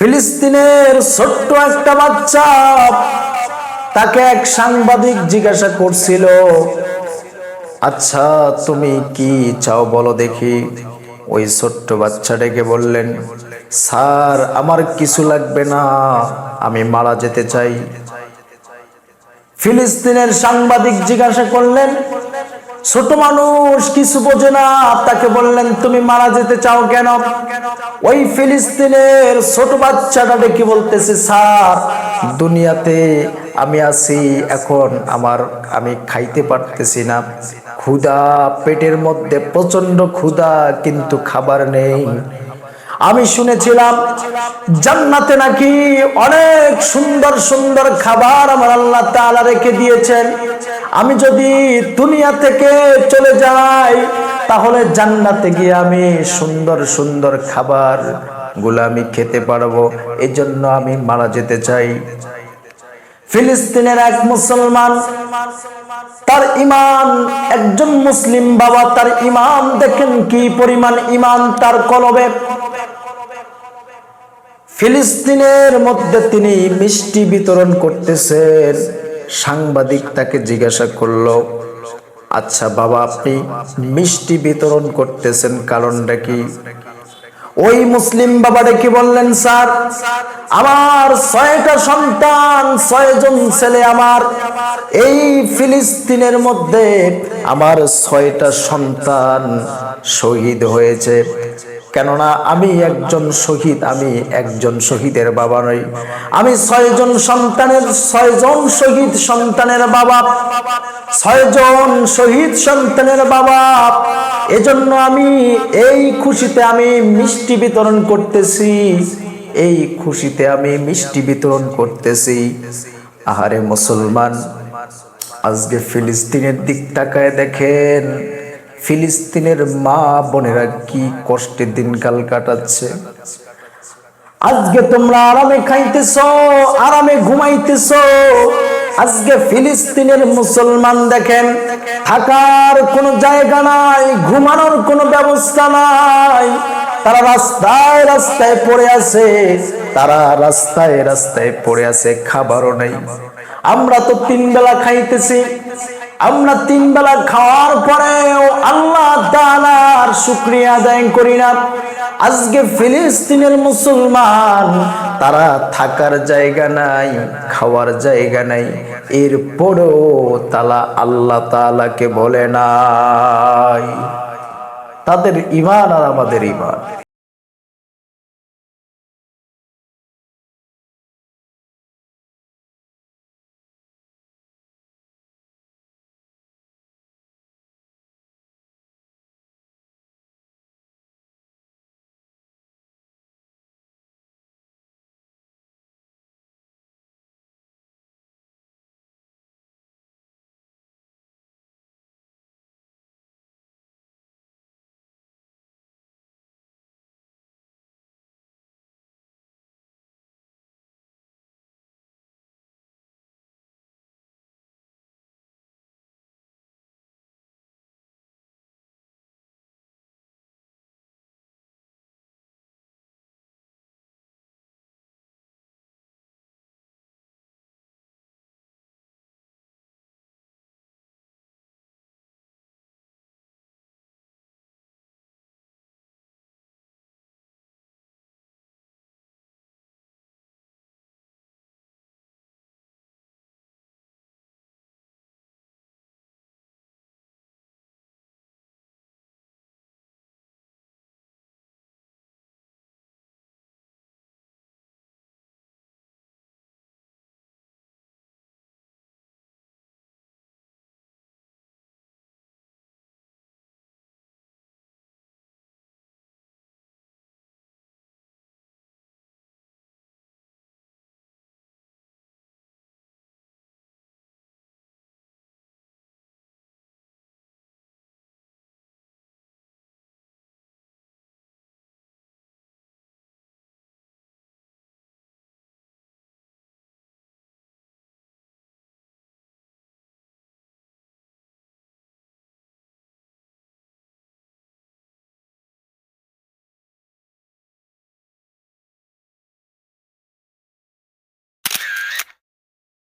ফিলিস্তিনের ছোট্ট একটা বাচ্চা তাকে এক সাংবাদিক জিজ্ঞাসা করছিল আচ্ছা তুমি কি চাও বলো দেখি? ওই ছোট্ট বাচ্চাটাকে বললেন, স্যার, আমার কিছু লাগবে না, আমি মারা যেতে চাই। ফিলিস্তিনের সাংবাদিক জিজ্ঞাসা করলেন ছোট মানুষ কিছু বোঝে না। তাকে বললেন, তুমি মারা যেতে চাও কেন? ওই ফিলিস্তিনের ছোট বাচ্চাটা দেখি বলতেছে, স্যার, দুনিয়াতে আমি আছি, এখন আমার, আমি খাইতে পারতেছি না। ক্ষুধা পেটের মধ্যে প্রচণ্ড ক্ষুধা, কিন্তু খাবার নেই। আমি শুনেছিলাম জান্নাতে নাকি অনেক সুন্দর সুন্দর খাবার আমার আল্লাহ তাআলা রেখে দিয়েছেন। আমি যদি দুনিয়া থেকে চলে যাই, তাহলে জান্নাতে গিয়ে আমি সুন্দর সুন্দর খাবারগুলো আমি খেতে পারব। এই জন্য আমি মারা যেতে চাই। ফিলিস্তিনের এক মুসলমান, তার ইমান একজন মুসলিম বাবা তার ইমান দেখেন কি পরিমাণ ইমান তার কলবে। ফিলিস্তিনের মধ্যে তিনি মিষ্টি বিতরণ করতেছেন। সাংবাদিক তাকে জিজ্ঞাসা করল আচ্ছা বাবা, আপনি মিষ্টি বিতরণ করতেছেন কারণটা কি? ওই মুসলিম বাবা ডেকে বললেন, স্যার, আমার ছয়টা সন্তান, ছয়জন ছেলে আমার। এই ফিলিস্তিনের মধ্যে আমার ছয়টা সন্তান শহীদ হয়েছে। কেননা আমি একজন শহীদ, আমি একজন শহীদের বাবা নই। আমি ছয়জন সন্তানের, ছয়জন শহীদ সন্তানের বাবা। ছয়জন শহীদ সন্তানের বাবা। এজন্য আমি এই খুশিতে আমি মিষ্টি বিতরণ করতেছি। এই খুশিতে আমি মিষ্টি বিতরণ করতেছি। আহারে মুসলমান, আজকে ফিলিস্তিনের দিক তাকায় দেখেন। ফিলিস্তিনের মা বোনেরা কি কষ্টে দিনকাল কাটাচ্ছে? আজকে তোমরা আরামে খাইতেছ, আরামে ঘুমাইতেছ। আজকে ফিলিস্তিনের মুসলমান দেখেন, থাকার কোনো জায়গা নাই, ঘুমানোর কোনো ব্যবস্থা নাই। তারা রাস্তায় রাস্তায় পড়ে আছে, তারা রাস্তায় রাস্তায় পড়ে আছে, খাবারও নেই। আমরা তো তিন বেলা খাইতেছি। আমরা তিন বেলা খাওয়ার পরেও আল্লাহ তাআলার শুক্রিয়া আদায় করি না। আজকে ফিলিস্তিনের মুসলমান, তারা থাকার জায়গা নাই, খাওয়ার জায়গা নাই, এরপরেও তালা আল্লাহ তালাকে বলে নাই। তাদের ইমান আর আমাদের ইমান